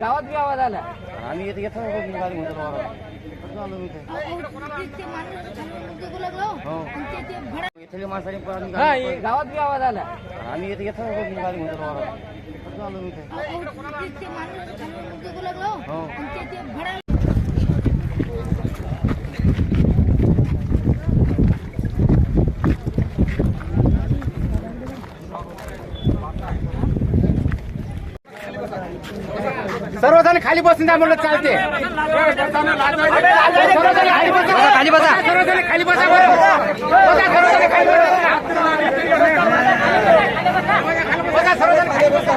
गावात बी आवाज आला. आम्ही येतो येतो गाडी म्हणतो वावरात. कसं आलो मी इथे? हो. माणसाने हा हे गावात बी आवाज आला. आम्ही येतो येतो गाडी म्हणतो आलो इथे? सर्वजण खाली बसून द्या म्हणलं चालते खाली बसा सर्वजण खाली बसा बरं. बसा, सर्वजण खाली बसा.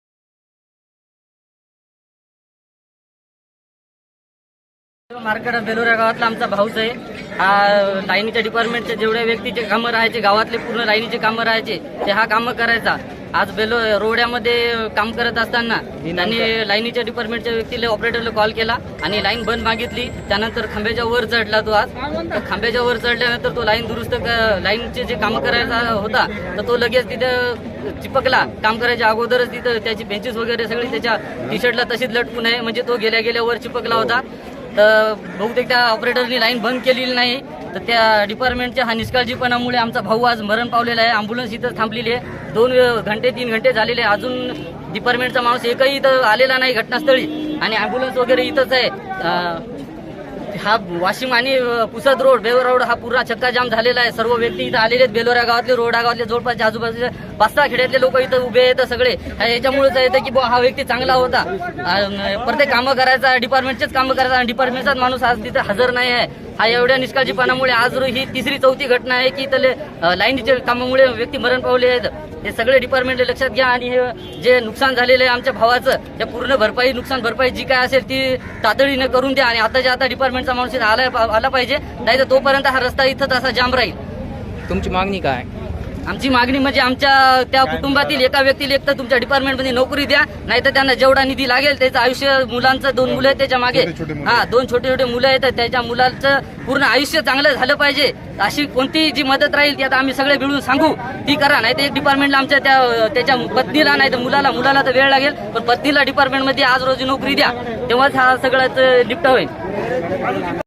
मार्केट बेलोरा गावातला आमचा भाऊच आहे. हा लाईनीच्या डिपार्टमेंटचे जेवढ्या व्यक्तीचे कामं राहायचे गावातले पूर्ण लाईनीचे कामं राहायचे ते हा कामं करायचा. आज बेलो रोड्यामध्ये काम करत असताना त्यांनी लाईनीच्या डिपार्टमेंटच्या व्यक्तीला ऑपरेटरला कॉल केला आणि लाईन बंद मागितली. त्यानंतर खांब्याच्या वर चढला तो आज. तर खांब्याच्या वर चढल्यानंतर तो लाईन दुरुस्त लाईनचे जे कामं करायचा होता तर तो लगेच तिथं चिपकला. काम करायच्या अगोदरच तिथं त्याची बेंचेस वगैरे सगळी त्याच्या टी शर्टला तशीच लटकून आहे. म्हणजे तो गेल्या गेल्या वर चिपकला होता. तर बहुतेक त्या ऑपरेटरनी लाईन बंद केलेली नाही. तर त्या डिपार्टमेंटच्या हा निष्काळजीपणामुळे आमचा भाऊ आज मरण पावलेला आहे. ॲम्ब्युलन्स इथं थांबलेली आहे. दोन घंटे तीन घंटे झालेले आहे. अजून डिपार्टमेंटचा माणूस एकही इथं आलेला नाही घटनास्थळी. आणि ॲम्ब्युलन्स वगैरे इथंच आहे. हा वाशिम आणि पुसद रोड बेलोरा रोड हा पूर्ण चक्काजाम झालेला आहे. सर्व व्यक्ती इथं आलेले आहेत. बेलोरा गावातले रोडा गावातले जवळपासच्या आजूबाजूचे पाच सहा खेड्यातले लोक इथं उभे आहेत सगळे. याच्यामुळेच येतं की बुवा हा व्यक्ती चांगला होता. प्रत्येक कामं करायचा डिपार्टमेंटचेच कामं करायचा आणि डिपार्टमेंटचाच माणूस आज तिथे हजर नाही आहे. हा एवढ्या निष्काळजीपणामुळे आज ही तिसरी चौथी घटना आहे की इथले लाईनीच्या कामामुळे व्यक्ती मरण पावले आहेत. हे सगळे डिपार्टमेंट लक्षात घ्या आणि हे जे नुकसान झालेलं आहे आमच्या भावाचं त्या पूर्ण भरपाई नुकसान भरपाई जी काय असेल ती तातडीने करून द्या आणि आताच्या आता डिपार्टमेंटचा माणूस आला आला पाहिजे. नाही तर तोपर्यंत हा रस्ता इथं असा जाम राहील. तुमची मागणी काय? आमची मागणी म्हणजे आमच्या त्या कुटुंबातील एका व्यक्तीला एक तर तुमच्या डिपार्टमेंटमध्ये नोकरी द्या नाही तर त्यांना जेवढा निधी लागेल त्याचं आयुष्य मुलांचं दोन मुलं आहेत त्याच्यामागे. हा दोन छोटे छोटे मुलं आहेत त्याच्या मुलांचं पूर्ण आयुष्य चांगलं झालं पाहिजे. अशी कोणतीही जी मदत राहील ती आता आम्ही सगळे मिळून सांगू. ती करा नाही तर एक डिपार्टमेंटला आमच्या त्या त्याच्या पत्नीला नाही तर मुलाला मुलाला तर वेळ लागेल पण पत्नीला डिपार्टमेंटमध्ये आज रोजी नोकरी द्या. तेव्हाच हा सगळ्याच निपटा होईल.